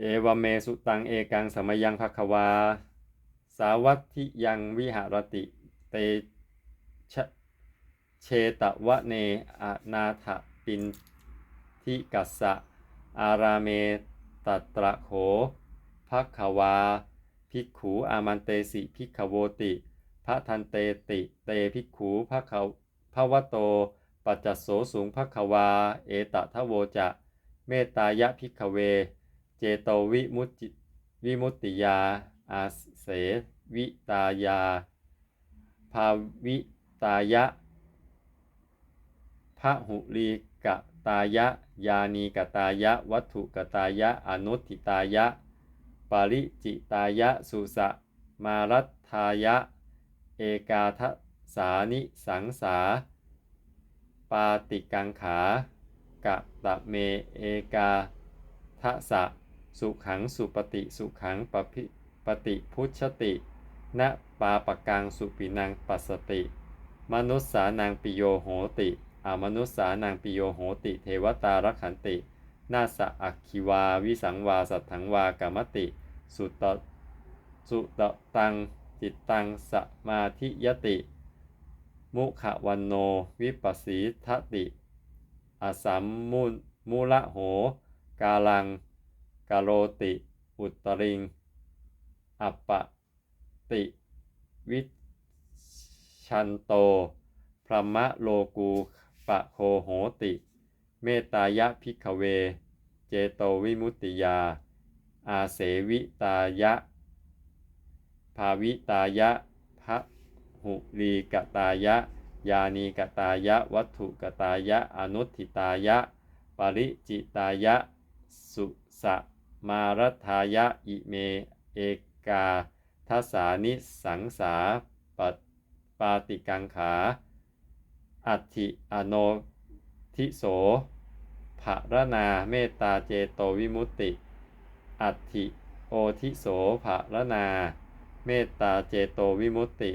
เอวเมสุตังเอกังสมยังภควา สาวัตทิยังวิหารติ เตชะเชตวะเนอนาถปินทิกัสสะ อาราเมตัตระโขภควา ภิกขูอามันเตสิภิกขโวติพระทันเตติเตภิกขูภเขาภวโต ปัจจโสสูงภควา เอตทะโวจะ เมตตายะภิกขเว เจโตวิมุตติวิมุตติยา อาเสวิตายา ภาวิตายะพระหุลีกะตายะ ยานีกตายะ วัตถุกตายะ อนุทิตายะ ปาริจิตายะ สุสะ มารัตทายะ เอกาทสานิสังสา ปาติกังขากะตะเม เอกาทะสะ สุขังสุปฏิสุขังปภิปฏิพุชติณปาปกังสุปินังปัสสติ มนุษสานังปิโยโหติอามนุษสานังปิโยโหติ เทวตารขันติ นาสะอักคิวา วิสังวา สัทถังวากามติ สุตตสุตตัง จิตตังสมาธิยติ มุขวันโน วิปัสสีทติ อสัมมุมูละโห กาลัง กาโรติ อุตริง อัปปะติ วิชันโต พรหมะโลกูปะโคโหติ เมตตายะพิกเว เจโตวิมุตติยา อาเสวิตายะ ภาวิตายะพระหุลีกตายะ ยานีกตายะ วัตถุกตายะ อนุทิตายะ ปริจิตายะ สุสะ มารัทายะอิเม เอกาทสานิสังสาปปาติกังขา อัติอโนทิโสภรนาเมตตาเจโตวิมุตติ อัติโอทิโสภรนาเมตตาเจโตวิมุตติ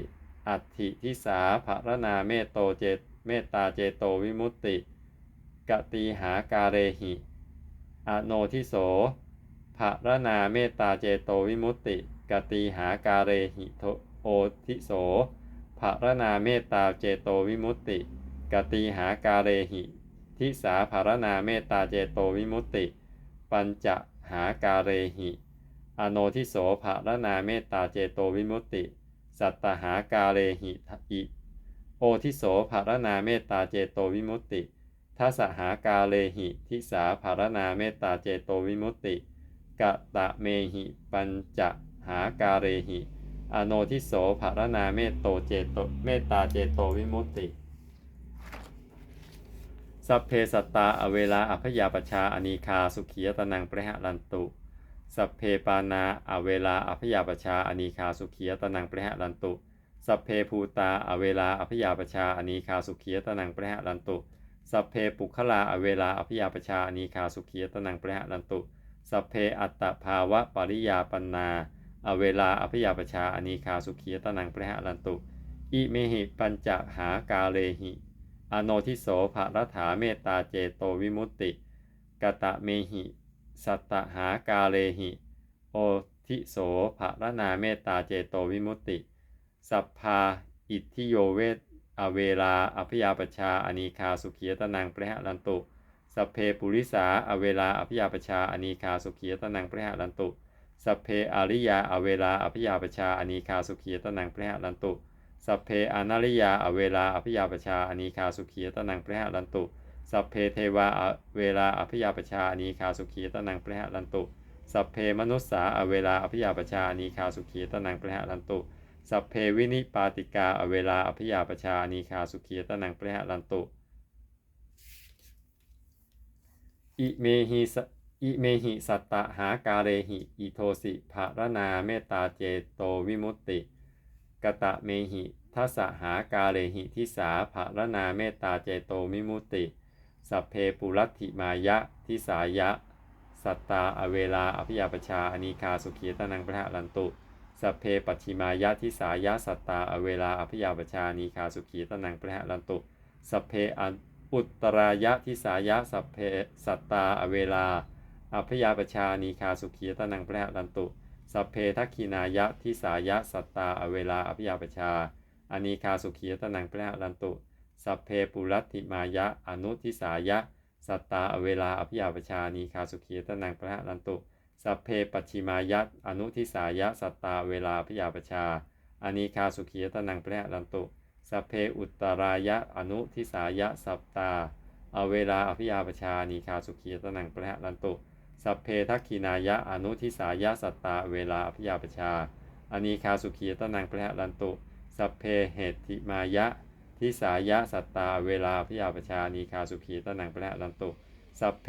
อัติทิสาภรนาเมตโตเจเมตตาเจโตวิมุตติกติหากาเรหิ อโนทิโส ภรนาเมตตาเจโตวิมุตติกติหาการเรหิโทโอทิโสภรนาเมตตาเจโตวิมุตติกติหาการเรหิทิสาภารนาเมตตาเจโตวิมุตติ ปัญจหาการเรหิ อโนทิโสภารนาเมตตาเจโตวิมุตติ สัตตหาการเรหิอิโอทิโสภารนาเมตตาเจโตวิมุตติทัสหาการเลหิทิสาภารนาเมตตาเจโตวิมุตติ กะตะเมหิ ปัญจหากาเรหิ อโนทิโสภารนาเมตโตเจโตเมตตาเจโตวิมุตติ สัพเพสัตตาอเวลาอภยาปชาอนีคาสุขียตนังประหะรันตุ สัพเพปานาอเวลาอภยาปชาอนีคาสุขียตนังประหะรันตุ สัพเพภูตาอเวลาอภยาปชาอนีคาสุขียตนังประหะรันตุ สัพเพปุคลาอเวลาอภยาปชาอนีคาสุขียตนังประหะรันตุ สเพอัตตภาวะปริยาปันนา อเวลาอภิยาปชาอนีคาสุขียตนังประหะรันตุ อิเมหิปัญจหากาเลหิ อโนทิโสภะรัฐาเมตตาเจโตวิมุตติ กตะเมหิ สัตตหากาเลหิ โอทิโสภะรนาเมตตาเจโตวิมุตติ สัพพาอิทธิโยเวทอเวลาอภิยาปชาอนีคาสุขียตนังประหะรันตุ สัพเพปุริสา อเวลาอภิยาปชาอนีคาสุขียตนังประหรันตุ สัพเพอาริยา อเวลาอภิยาปชาอนีคาสุขียตนังประหรันตุ สัพเพอนาริยา อเวลาอภิยาปชาอนีคาสุขียตนังประหรันตุ สัพเพเทวา อเวลาอภิยาปชาอนีคาสุขียตนังประหรันตุ สัพเพมนุสสา อเวลาอภิยาปชาอนีคาสุขียตนังประหรันตุ สัพเพวินิปาติกา อเวลาอภิยาปชาอนีคาสุขียตนังประหรันตุ อิเมหิสอิเมหิสัตตหากาเรหิอิโทสิภารนาเมตตาเจโตวิมุตติ กตะเมหิทัสหากาเลหิทิสาภารนาเมตตาเจโตมิมุตติ สัพเพปุรัติมายะทิสายะ สัตตาอเวลาอภิยาปชาอนีคาสุขีตนังพระลันตุ สัพเพปัจฉิมายะทิสายะสัตตาอเวลาอภิยาปชาอนีคาสุขีตนังพระลันตุ สัพเพ อุตรายะทิสายะสัพเพสัตตาอเวลา อัพยาปชานีคาสุขีตนังพระหันตุสัพเพทักขินายะทิสายะสัตตาอเวลาอภิยาปชาอานีคาสุขีตนังพระรันตุ สัพเพปุรัติมายะอนุทิสายะ สัตตาอเวลาอภิยาปชานีคาสุขีตนังพระรันตุ สัพเพปัจฉิมายะอนุทิสายะสัตตาเวลาอภิยาปชาอานีคาสุขีตนังพระรันตุ สัพเพอุตตรายะอนุทิสายะสัตตาอเวลาอภิยาปชานีคาสุขีตนังพระหรันตุสัพเพทักขินายะอนุทิสายะสัตตาเวลาอภิยาปชาอานีคาสุขีตนังพระหรันตุสัพเพเหติมายะทิสายะสัตตาเวลาพยาปชานีคาสุขีตนังพระลันตุสัพเพ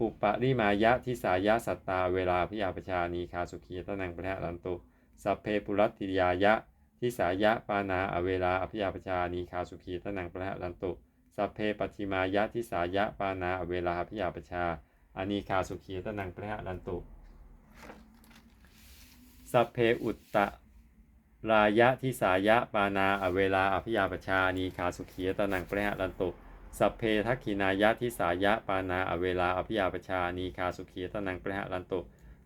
อุปริมายะทิสายะสัตตาเวลาพยาปชานีคาสุขีตนังพระลันตุสัพเพปุรัตติยายะ ทิสายะปานาอเวลาอภิยาปชานีคาสุขีตนังพระลันตุ สัพเพปติมายะทิสายะปานาอเวลาอภิยาปชาอานีคาสุขีตนังพระลันตุ สัพเพอุตตะรายะทิสายะปานาอเวลาอภิยาปชานีคาสุขีตนังประหันตุ สัพเพทักขินายะทิสายะปานาอเวลาอภิยาปชานีคาสุขีตนังประหะรันตุ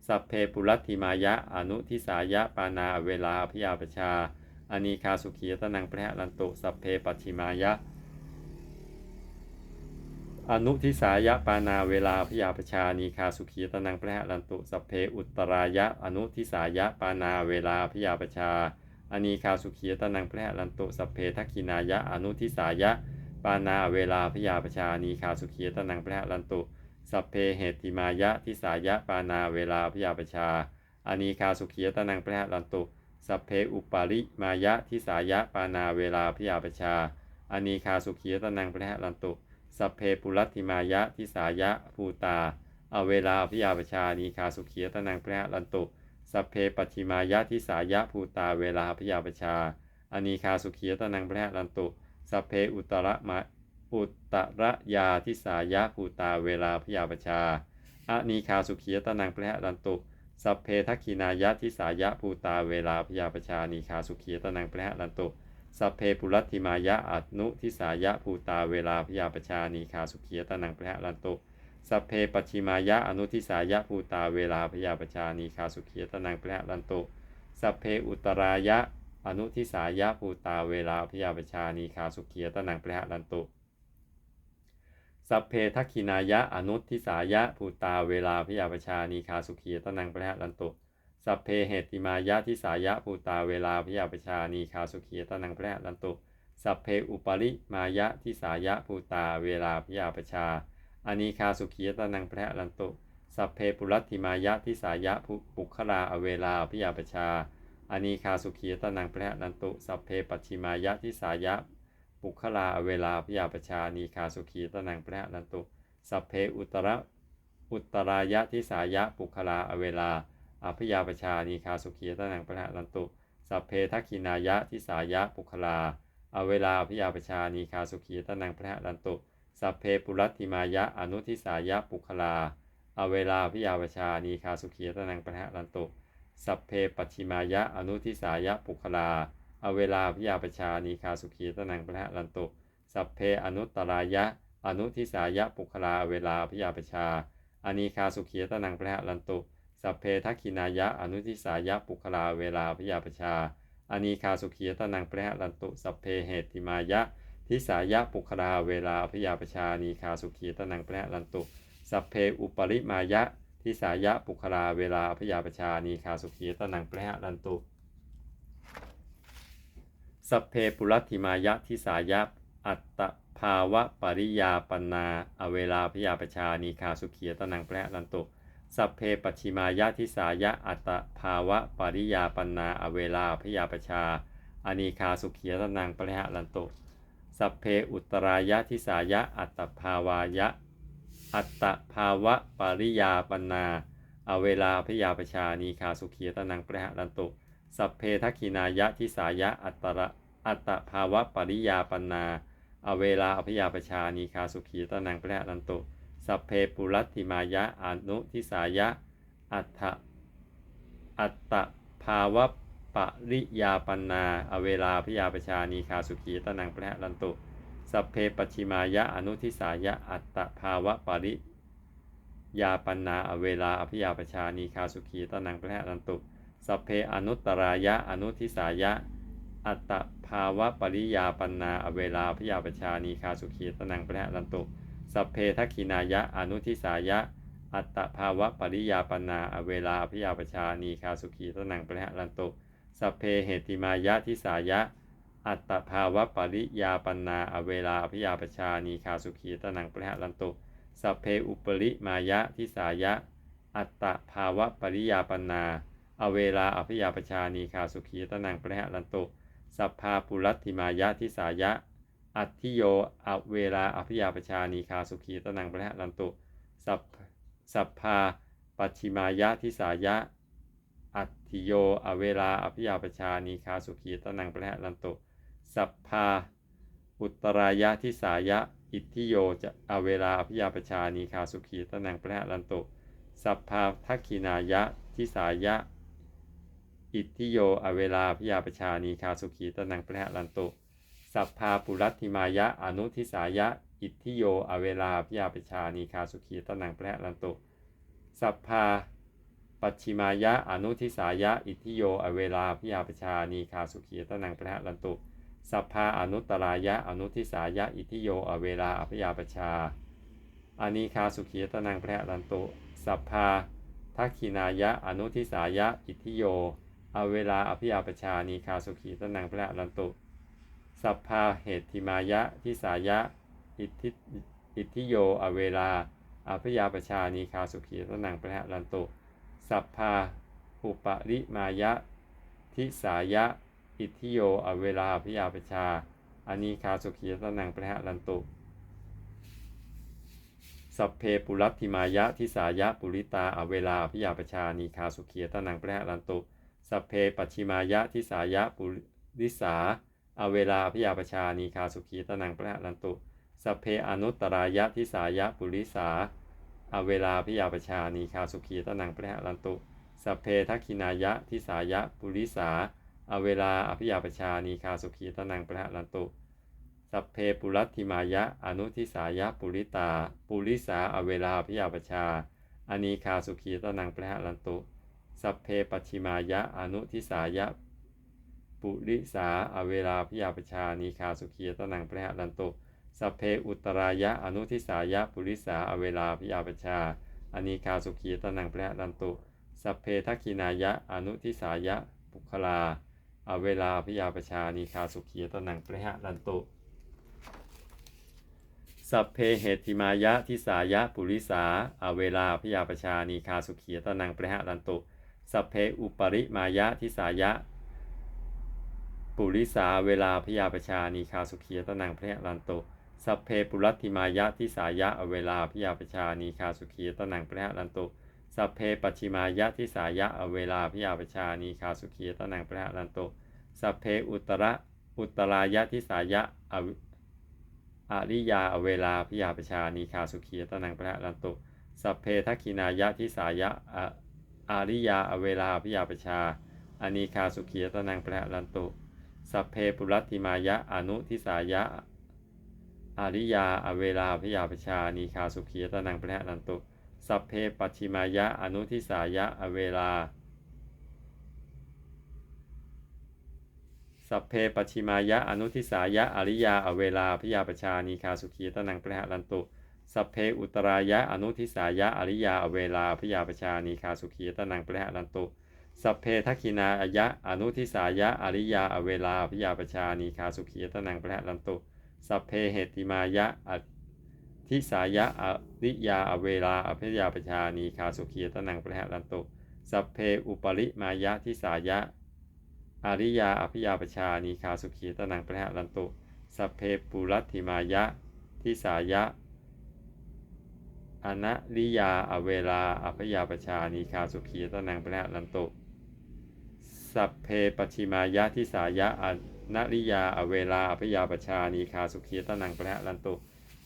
สัพเพปุรัตติมายะอนุทิสายะปานาอเวลาอภิยาปชา อานีคาสุขีตนังประลันตุสัพเพปัจฉิมายะ อนุทิสายะปานาเวลาพยาปชานีคาสุขีตนังพระหรันตุสัพเพอุตตรายะ อนุทิสายะปานาเวลาพยาปชาอานีคาสุขีตนังพระหรันตุสัพเพทักขินายะ อนุทิสายะปานาเวลาพยาปชานีคาสุขีตนังพระหรันตุสัพเพเหติมายะทิสายะปานาเวลาพยาปชาอานีคาสุขีตนังพระหรันตุ สัพเพอุปาริมายะทิสายะปานาเวลาพยาปชาอนีคาสุขีตนังพระหันตุ สัพเพปุรัติมายะทิสายะภูตา อเวลาพิยาปชานีคาสุขียตนังพระลันตุ สัพเพปัจฉิมายะทิสายะภูตาเวลาพิยาปชาอนีคาสุขียตนังพระลันตุ สัพเพอุตระมะอุตระยาทิสายะภูตาเวลาพิยาปชาอานีคาสุขียตนังพระลันตุ สัพเพทักขินายะทิสายะภูตาเวลาพยาปชานีคาสุขีตนังพระลันตุสัพเพปุรัตติมายะอัตนุทิสายะภูตาเวลาพยาปชานีคาสุขีตนังพระลันตุสัพเพปัจฉิมายะอนุทิสายะภูตาเวลาพยาปชานีคาสุขีตนังพระลันตุสัพเพอุตรายะอนุทิสายะภูตาเวลาพยาปชานีคาสุขีตนังพระลันตุ สัพเพทักขินายะอนุทิสายะภูตาเวลาพยาปชานีคาสุขีตนังพระลันตุสัพเพเหติมายะทิสายะภูตาเวลาพยาปชานีคาสุขีตนังพระลันตุสัพเพอุปริมายะทิสายะภูตาเวลาพยาปชาอานีคาสุขีตนังพระลันตุสัพเพปุรัติมายะทิสายะปุคลาอเวลาพยาปชาอานีคาสุขีตนังพระลันตุสัพเพปัจฉิมายะทิสายะ ปุคลาเวลาพยาประชานีคาสุขีตนังพระลันตุสัพเพอุตระอุตรายะทิสายะปุคลาเวลาอภิยาประชานีคาสุขีตนังพระลันตุสัพเพทักขินายะทิสายะปุคลาอเวลาอภิยาประชานีคาสุขีตนังพระลันตุสัพเพปุรัติมายะอนุทิสายะปุคลาอเวลาอภิยาปชานีคาสุขีตนังพระลันตุ สัพเพปัจฉิมายะอนุทิสายะปุคลา อเวลาอภิยาปชานีคาสุขีตนังพระลันตุ สัพเพอนุตตรายะ อนุทิสายะปุคลาเวลาอภิยาปชาอานีคาสุขีตนังพระลันตุ สัพเพทักขินายะ อนุทิสายะปุคลาเวลาพยาปชาอานีคาสุขีตนังพระลันตุ สัพเพเหติมายะ ทิสายะปุคลาเวลาพยาปชานีคาสุขีตนังพระลันตุ สัพเพอุปริมายะ ทิสายะปุคลาเวลาพยาปชานีคาสุขีตนังพระลันตุ สัพเพปุรัติมายะทิสายะอัตตภาวะปริยาปนา อเวลาพยาปชานีคาสุขียตนังพระลันตุสัพเพปัจฉิมายะทิสายะอัตตภาวะปริยาปนา อเวลาพยาปชาอานีคาสุขียตนังปรหะลันตุสัพเพอุตรายะทิสายะอัตตภาวายะ อัตตภาวะปริยาปนา อเวลาพยาปชานีคาสุขียตนังปรหะลันตุ สัพเพทักินายะทิสายะอัตตระอัตภาวะปริยาปนา อเวลาอภิยาปชานีคาสุขีตนังพระลันตุสัพเพปุรัติมายะอนุทิสายะอัตถะอัตภาวะปริยาปนา อเวลาพยาปชานีคาสุขีตนังพระลันตุสัพเพปชิมายะอนุทิสายะอัตตภาวะปริยาปนา อเวลาอภิยาปชานีคาสุขีตนังปรหะรันตุ สเพอนุตตรายะอนุทิสายะ อัตตภาวะปริยาปันนาอเวลาอภิยาปชานีคาสุขีตนังประหะรันตุสเพทักขินายะอนุทิสายะ อัตตภาวะปริยาปันนาอเวลาอภิยาปชานีคาสุขีตนังประหะรันตุสเพเหติมายะทิสายะ อัตตภาวะปริยาปันนาอเวลาอภิยาปชานีคาสุขีตนังประหะรันตุสเพอุปริมายะทิสายะ อัตตภาวะปริยาปันนา อเวลาอภิยาปชานีคาสุขีตนังประหะรันตุ สัพพาปุรัติมายะทิสายะ อัตถิโยอเวลาอภิยาปชานีคาสุขีตนังประหะรันตุ สัพสัพพาปัจฉิมายะทิสายะ อัตถิโยอเวลาอภิยาปชานีคาสุขีตนังประหะรันตุ สัพพาอุตรายะทิสายะ อิทธิโยจะอเวลาอภิยาปชานีคาสุขีตนังประหะรันตุ สัพพาทักขินายะทิสายะ อิทธิโยอเวลาพยาปชานีคาสุขีตนังประหะรันตุ สัพพาปุรัตติมายะอนุทิสายะ อิทธิโยอเวลาพยาปชานีคาสุขีตนังประหะรันตุ สัพพาปัจฉิมายะอนุทิสายะ อิทธิโยอเวลาพยาปชานีคาสุขีตนังประหะรันตุ สัพพาอนุตตรายะอนุทิสายะ อิทธิโยอเวลาอภิยาปชาอานีคาสุขีตนังประหะรันตุ สัพพาทักขินายะอนุทิสายะ อิทธิโย อเวลาอภิยาปชานีคาสุขีตนังพระรันตุ สัพพาเหตุทิมายะทิสายะ อิทธิอิทธิโยอเวลาอภิยาปชานีคาสุขีตนังพระรันตุ สัพพาอุปริมายะทิสายะ อิทธิโยอเวลาอภิยาปชาอานีคาสุขีตนังพระรันตุสัพเพปุรัตติมายะทิสายะปุริตาอเวลาอภิยาปชานีคาสุขีตนังพระรันตุ สัพเพปัจฉิมายะทิสายะปุริสาอเวลาพยาปชานีคาสุขีตนังพระรันตุสัพเพอนุตตรายะทิสายะปุริสาอเวลาพยาปชานีคาสุขีตนังพระรันตุสัพเพทักขินายะทิสายะปุริสาอเวลาอภิยาปชานีคาสุขีตนังพระรันตุสัพเพปุรัตติมายะอนุทิสายะปุริตา ปุริสาอเวลาพยาปชาอานีคาสุขีตนังพระรันตุ สัพเพปัจฉิมายะอนุทิสายะ ปุริสาอเวลาพยาปชานีคาสุขีตนังพระหรันตุสัพเพอุตรายะอนุทิสายะปุริสาอเวลาพยาปชาอนีคาสุขีตนังพระหรันตุสัพเพทักขินายะอนุทิสายะปุคลาอเวลาพยาปชานีคาสุขีตนังพระหรันตุสัพเพเหติมายะทิสายะปุริสาอเวลาพยาปชานีคาสุขีตนังพระหรันตุ สเพอุปริมายะทิสายะ ปุริสาเวลาพยาประชานีคาสุขีตนังพระรันโตสัพเพปุรัติมายะทิสายะอเวลาพยาประชานีคาสุขีตนังพระรันโตสัพเพปัจฉิมายะทิสายะอเวลาพยาประชานีคาสุขีตนังพระรันโตสเพอุตระอุตรายะทิสายะอริยาอเวลาพยาประชานีคาสุขีตนังพระรันโตสัพเพทักขินายะทิสายะ อาริยาอเวลาพยาปชาอานีคาสุขีตนังพระรันโตสัพเพปุรัติมายะอนุทิสายะ อาริยาอเวลาพยาปชานีคาสุขีตนังพระรันตุ สัพเพปัจฉิมายะอนุทิสายะอเวลา สัพเพปัจฉิมายะอนุทิสายะอริยาอเวลาพยาปชานีคาสุขีตนังพระรันตุ สัพเพอุตรายะอนุทิสายะอริยาเวลาพยาประชานีคาสุขีตนังพระรันตุสัพเพทักขินายะอนุทิสายะอริยาเวลาพยาประชานีคาสุขีตนังพระรันตุสัพเพเหติมายะอทิสายะอริยาเวลาอภิยาประชานีคาสุขีตนังพระรันตุสัพเพอุปริมายะทิสายะอริยาอภิยาประชานีคาสุขีตนังพระรันตุสัพเพปุรัติมายะทิสายะ อนะริยา อเวลา อภยาประชานีคาสุขีตนังพระรันตุ สัพเพปชิมายะทิสายะอนริยา อเวลา อภยาประชานีคาสุขีตนังพระรันตุ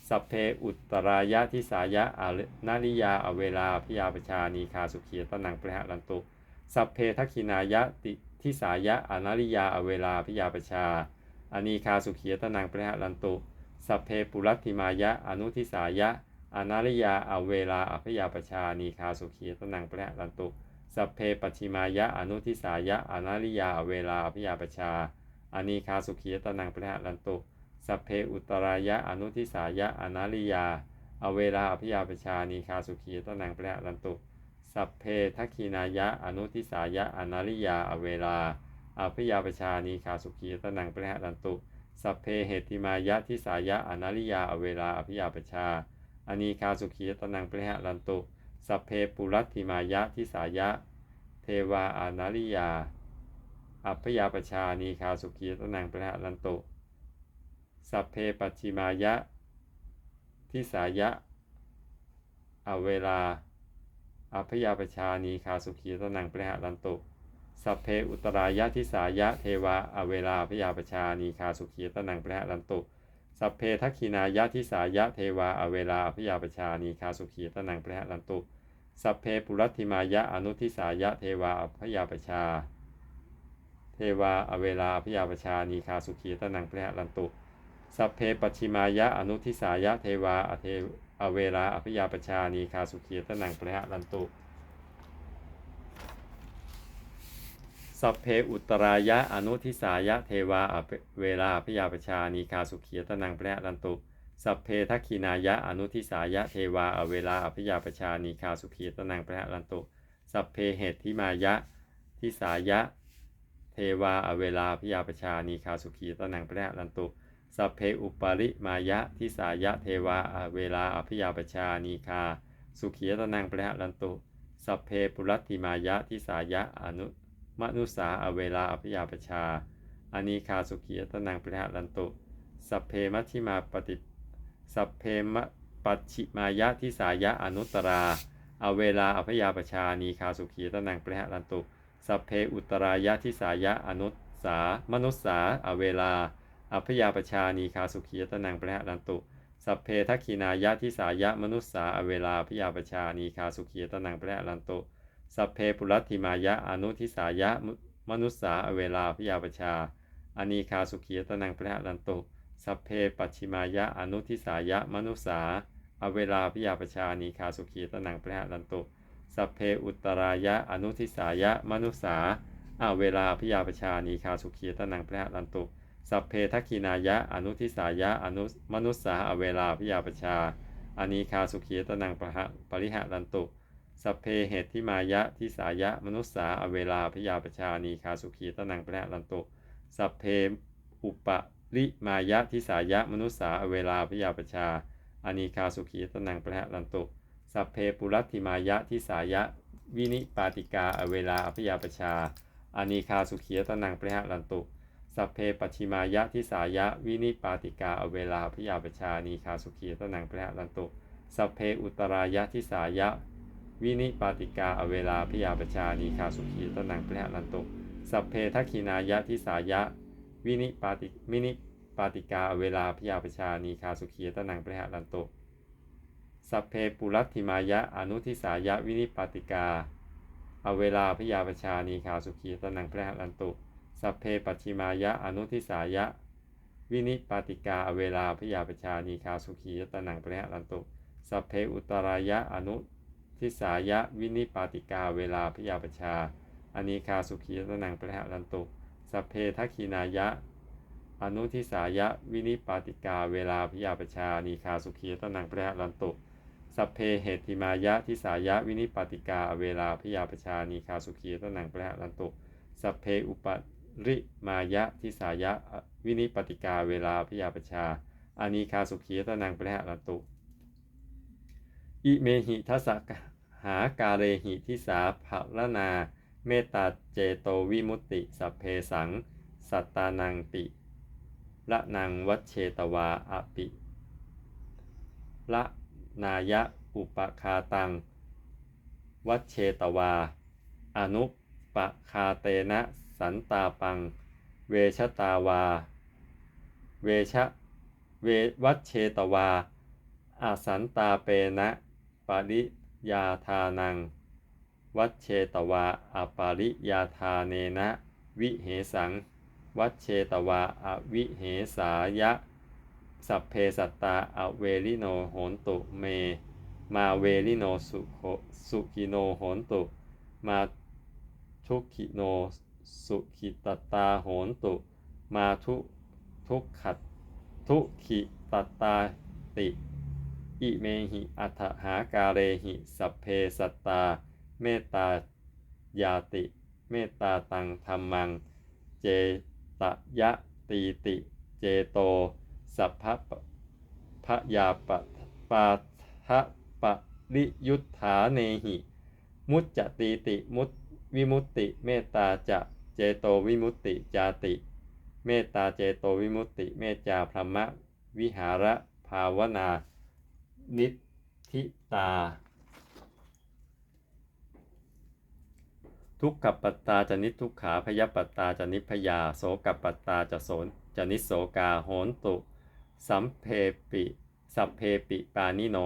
สัพเพอุตตรายะทิสายะอนริยา อเวลาอภยาประชานีคาสุขีตนังพระรันตุ สัพเพทักขินายะติทิสายะอนริยา อเวลาอภยาปชาอานีคาสุขีตนังพระรันตุ สัพเพปุรัตติมายะอนุทิสายะ อนาริยาอเวลาอภยาปชานีคาสุขีตนังพระลันตุสัพเพปัจฉิมายะอนุทิสายะอนาริยาอเวลาอภยาปชาอานีคาสุขีตนังพระลันตุสัพเพอุตรายะอนุทิสายะอนาริยา อเวลาอภยาปชานีคาสุขีตนังพระลันตุสัพเพทักีนายะอนุทิสายะอนาริยาอเวลาอภยาปชานีคาสุขีตนังพระลันตุสัพเพเหติมายะทิสายะอนาริยาอเวลาอภิยาปชา อนีคาสุขีตนังพระลันตุสัพเพปุรัติมายะทิสายะ เทวาอานาริยา อัพยาปชานีคาสุขีตนังพระลันตุสัพเพปัจฉิมายะทิสายะ อเวลา อัพยาปชานีคาสุขีตนังพระลันตุสัพเพอุตรายะทิสายะเทวาอเวลาพยาปชานีคาสุขีตนังพระลันตุ สัพเพทักขินายะทิสายะเทวาอเวลาอพยาปชานีคาสุขีตนังพระลันตุ สัพเพปุรัติมายะอนุทิสายะเทวาอพยาปชา เทวาอเวลาพยาปชานีคาสุขีตนังพระลันตุ สัพเพปัจฉิมายะอนุทิสายะเทวาอเทอเวลาอภิยาปชานีคาสุขีตนังพระลันตุ สัพเพอุตรายะอนุทิสายะเทวาเวลาพยาปชานีคาสุขีตนังพระลันตุสัพเพทักขินายะอนุทิสายะเทวาเวลาอภิยาปชานีคาสุขีตนังพระลันตุสัพเพเหตุทิมายะทิสายะเทวาเวลาพยาปชานีคาสุขีตนังพระลันตุสัพเพอุปาริมายะทิสายะเทวาเวลาอภิยาปชานีคาสุขีตนังพระลันตุสัพเพปุรัตติมายะทิสายะอนุ มนุสาอเวลาอภิยาปชาอานีคาสุขีตนังพระลันตุสัพเพมัชิมาปฏิสัพเพมะปัจฉิมายะทิสายะอนุตตราอเวลาอภิยาปชานีคาสุขีตนังพระลันตุสัพเพอุตรายะทิสายะอนุสามนุสาอเวลาอพยาปชานีคาสุขีตนังพระลันตุสัพเพทักขินายะทิสายะมนุสสาอเวลาพยาปชานีคาสุขีตนังพระลันตุ สัพเพปุรัติมายะอนุทิสายะมนุสสาอเวลาพยาปชาอนีคาสุขีตนังพระลันตุสัพเพปัจฉิมายะอนุทิสายะมนุสสาอเวลาพยาปชานีคาสุขีตนังพระลันตุสัพเพอุตรายะอนุทิสายะมนุสาอาเวลาพยาปชานีคาสุขีตนังพระลันตุสัพเพทักขินายะอนุทิสายะอนุมนุสสาอเวลาพยาปชาอานีคาสุขีตนังปะหะปริหะลันตุ สัพเพเหตุที่มายะทิสายะ มนุสสาอเวลาพยาปชานีคาสุขีตนังปะหะลันตุสัพเพอุปริมายะทิสายะ มนุสสาอเวลาพยาปชาอานีคาสุขีตนังปะหะลันตุสัพเพปุรัติมายะทิสายะ วินิปาติกาอเวลาอภิยาปชาอานีคาสุขีตนังปะหะลันตุสัพเพปชิมายะทิสายะ วินิปาติกาอเวลาพยาปชานีคาสุขีตนังพระลันตุสัพเพอุตรายะทิสายะ วินิปาติกาอเวลาพยาปชานีคาสุขีตนังพระลันตุสัพเพทักขินายะทิสายะ วินิปาติมินิปาติกาอเวลาพยาปชานีคาสุขีตนังพระลันตุสัพเพปุรัตติมายะอนุทิสายะวินิปาติกา อเวลาพยาปชานีคาสุขีตนังพระลันตุสัพเพปัจฉิมายะอนุทิสายะ วินิปาติกาอเวลาพยาปชานีคาสุขีตนังปะหะลันตุสัพเพอุตรายะอนุ ทิสายะวินิปาติกาเวลาพยาปชาอานีคาสุขีตนังปะหะลันตุสัพเพทักขินายะ อนุทิสายะวินิปาติกาเวลาพยาปชานีคาสุขีตนังปะหะลันตุสัพเพเหติมายะทิสายะวินิปาติกาเวลาพยาปชานีคาสุขีตนังปะหะลันตุสัพเพอุปริมายะทิสายะวินิปติกาเวลาพยาปชาอานีคาสุขีตนังปะหะลันตุ อิเมหิทัสสะ หากาเรหิทิสาภรนา เมตตาเจโตวิมุตติ สัพเพสัง สัตตานังติละนังวัชเชตวาอปิละนายะอุปคาตัง วัชเชตวา อนุปคาเตนะสันตาปัง เวชตาวา เวชเววัชเชตวาอาสันตาเปนะปริ ยาทานัง วัชเชตวาอปาริยาทาเนนะ วิเหสัง วัชเชตวาอวิเหสายะ สัพเพสัตตาอเวริโนโหนตุเม มาเวริโนสุโขสุขิโนโหนตุ มาทุกขิโนสุขิตตาโหนตุ มาทุทุกขัดทุขิตตาติ อิเมหิอัฏหากาเรหิ สัพเพสัตตา เมตตายาติ เมตตาตังธรรมัง เจตยะตีติ เจโต สัพพะพะยาปะปาทะปะริยุทธาเนหิ มุจจตีติมุตวิมุตติ เมตตาจะเจโตวิมุตติจาติ เมตตาเจโตวิมุตติ เมจาพรหมวิหารภาวนา นิทิตา ทุกขปัตตาจะนิทุกขาพยปัตตาจะนิพยา โสกปัตตาจะโสนจะนิโสกาโหนตุสัมเพปิสัพเพปิปานิโน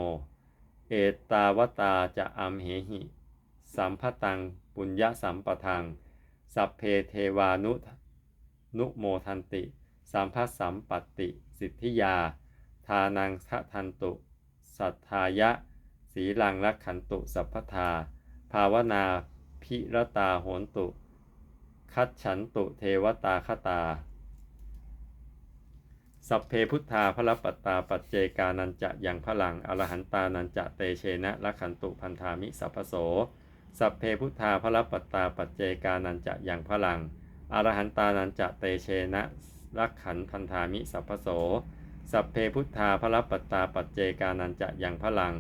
เอตาวตาจะอัมเหหิ สัมพตังปุญญสัมปทัง สัพเพเทวานุนุโมทันติ สัมพัสสัมปติ สิทธิยา ทานังทะทันตุ สัทธายะ สีลังรักขันตุสัพพทา ภาวนาพิรตาโหนตุ คัดฉันตุเทวตาคตา สัพเพพุทธาพระปัตตาปัจเจกานันจะยังพลังอรหันตานันจะเตเชนะละขันตุพันธามิสัพพโส สัพเพพุทธาพระปัตตาปัจเจกานันจะยังพลังอรหันตานันจะเตเชนะละขันพันธามิสัพพโส สัพเพพุทธาพระปัตตาปัจเจกานันจะยังพลัง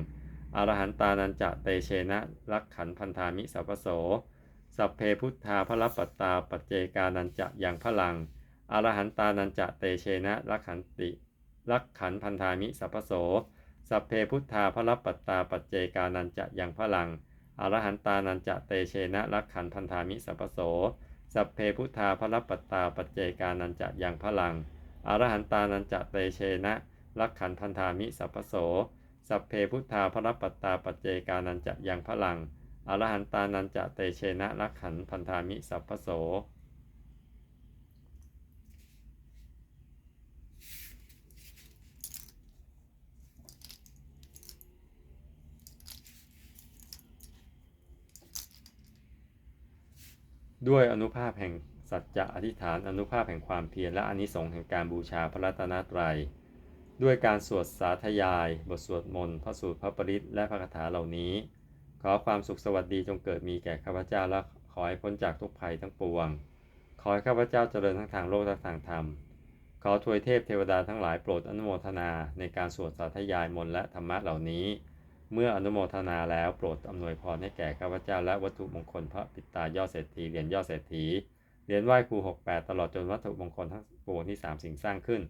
อรหันตานันจะเตเชนะรักขันพันธามิสัพพโส สัพเพพุทธาพระปัตตาปัจเจกานันจะยังพลัง อรหันตานันจะเตเชนะรักขันติรักขันพันธามิสัพพโส สัพเพพุทธาพระปัตตาปัจเจกานันจะยังพลัง อรหันตานันจะเตเชนะรักขันพันธามิสัพพโส สัพเพพุทธาพระปัตตาปัจเจกานันจะยังพลัง อรหันตานันจะเตเชนะรักขันพันธามิสัพพโส สัพเพพุทธาพระปัตตาปัจเจกานันจะยังพลัง อรหันตานันจะเตเชนะรักขันพันธามิสัพพโสด้วยอนุภาพแห่ง สัจจะอธิษฐานอนุภาพแห่งความเพียรและอนิสงส์แห่งการบูชาพระรัตนตรัย ด้วยการสวดสาธยาย บทสวดมนต์พระสูตรพระปริตและพระคาถาเหล่านี้ ขอความสุขสวัสดีจงเกิดมีแก่ข้าพเจ้าและขอให้พ้นจากทุกภัยทั้งปวง ขอให้ข้าพเจ้าเจริญทั้งทางโลกและทางธรรม ขอทวยเทพเทวดาทั้งหลายโปรดอนุโมทนาในการสวดสาธยายมนต์และธรรมะเหล่านี้ เมื่ออนุโมทนาแล้วโปรดอำนวยพรให้แก่ข้าพเจ้าและวัตถุมงคลพระปิตายอดเศรษฐีเหรียญยอดเศรษฐี เรียญไหว้ครู 68 ตลอดจนวัตถุมงคลทั้งปวงที่สามสิ่งสร้างขึ้น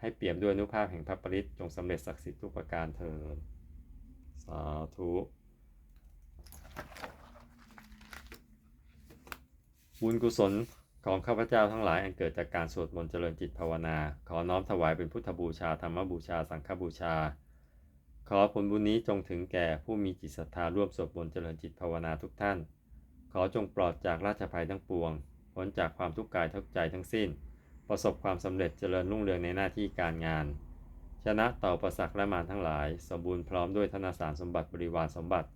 ให้เปี่ยมด้วยนุภาพแห่งพระปริตจงสำเร็จศักดิ์สิทธิ์ทุกประการเถิดสาธุบุญกุศลของข้าพเจ้าทั้งหลายอันเกิดจากการสวดมนต์เจริญจิตภาวนา ขอน้อมถวายเป็นพุทธบูชาธรรมบูชาสังฆบูชา ขอผลบุญนี้จงถึงแก่ผู้มีจิตศรัทธาร่วมสวดมนต์เจริญจิตภาวนาทุกท่าน ขอจงปลอดจากราชภัยทั้งปวง พ้นจากความทุกข์กายทุกใจทั้งสิ้น ประสบความสำเร็จเจริญรุ่งเรืองในหน้าที่การงาน ชนะต่อประสักและมารทั้งหลาย สมบูรณ์พร้อมด้วยธนาสารสมบัติบริวารสมบัติ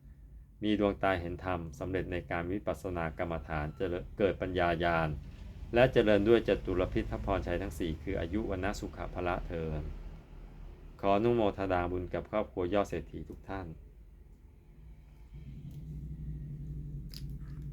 มีดวงตาเห็นธรรมสำเร็จในการวิปัสสนากรรมฐานเจริญเกิดปัญญาญาณและเจริญด้วยจตุรพิทพรชัยทั้ง 4 คืออายุวนนะสุขภละเทินขออนุโมทนาบุญกับครอบครัวยอดเศรษฐีทุกท่าน